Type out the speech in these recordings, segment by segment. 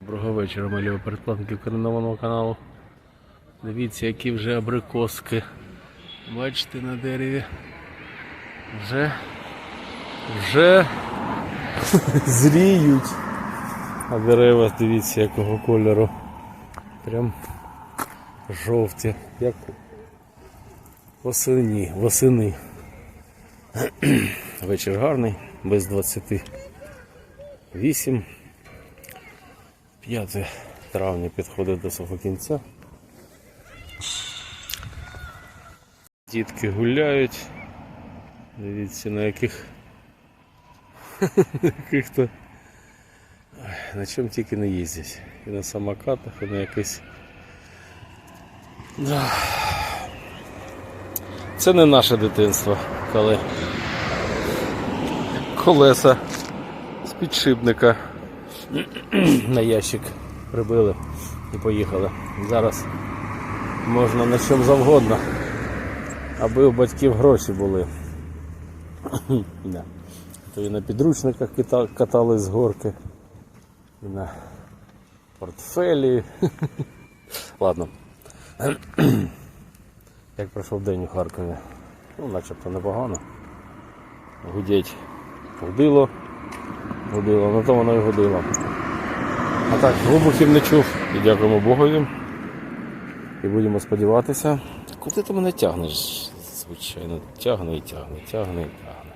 Доброго вечора, малі оперативники коренованого каналу. Дивіться, які вже абрикоски. Бачите на дереві. Вже вже зріють. А дерева, дивіться, якого кольору. Прям жовті, як восени, восени. Вечір гарний, без 28. 5 травня підходить до свого кінця. Дітки гуляють. Дивіться на яких яких-то на чому тільки не їздять. І на самокатах, і на якесь. Да. Це не наше дитинство, коли колеса з підшипника на ящик прибили і поїхали. Зараз можна на чому завгодно, аби у батьків гроші були. То і на підручниках катались з горки, і на портфелі. Ладно. Як пройшов день у Харкові? Ну, начебто непогано. Гудіть гудило, гудило, на то воно і гудило. А так, вибухів не чув і дякуємо Богові. І будемо сподіватися. Куди ти мене тягнеш? Звичайно, тягне і тягне, тягне і тягне.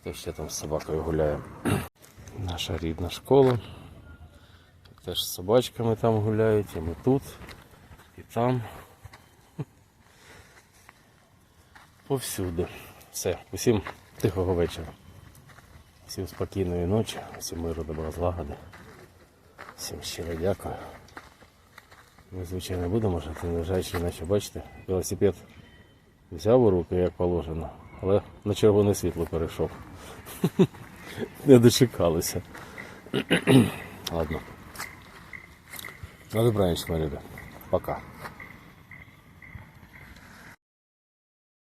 Хто ще там з собакою гуляє? Наша рідна школа. Теж з собачками там гуляють, і ми тут, і там. Повсюди. Все, усім тихого вечора. Всім спокійної ночі, всім миру, добра злагоди. Всім щиро дякую. Ми, звичайно, будемо жити, незважаючи, наче бачите, велосипед взяв у руки, як положено, але на червоне світло перейшов. Не дочекалися. Ладно. На добраніч, мої люди. Пока.